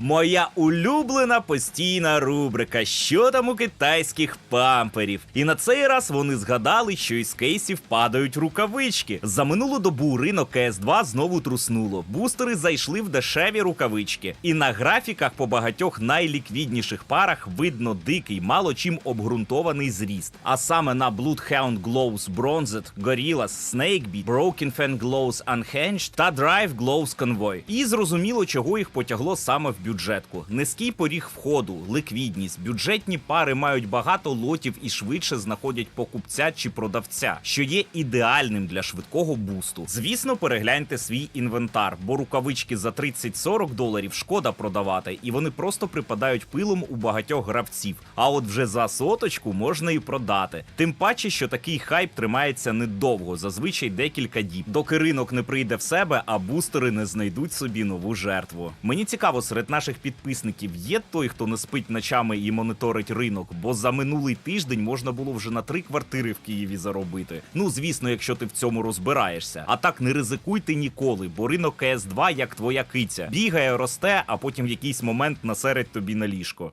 Моя улюблена постійна рубрика, що там у китайських памперів. І на цей раз вони згадали, що із кейсів падають рукавички. За минулу добу ринок КС2 знову труснуло. Бустери зайшли в дешеві рукавички. І на графіках по багатьох найліквідніших парах видно дикий, мало чим обґрунтований зріст. А саме на Bloodhound Glows Bronzed, Gorillas, Snakebeat, Broken Fan Glows Unhinged та Drive Glows Convoy. І зрозуміло, чого їх потягло саме в бюджетку. Низький поріг входу, ликвідність, бюджетні пари мають багато лотів і швидше знаходять покупця чи продавця, що є ідеальним для швидкого бусту. Звісно, перегляньте свій інвентар, бо рукавички за 30-40 доларів шкода продавати, і вони просто припадають пилом у багатьох гравців. А от вже за соточку можна і продати. Тим паче, що такий хайп тримається недовго, зазвичай декілька діб, доки ринок не прийде в себе, а бустери не знайдуть собі нову жертву. Мені цікаво, серед наших підписників є той, хто не спить ночами і моніторить ринок, бо за минулий тиждень можна було вже на три квартири в Києві заробити. Ну звісно, якщо ти в цьому розбираєшся. А так не ризикуйте ніколи, бо ринок КС2 як твоя киця. Бігає, росте, а потім в якийсь момент насерить тобі на ліжко.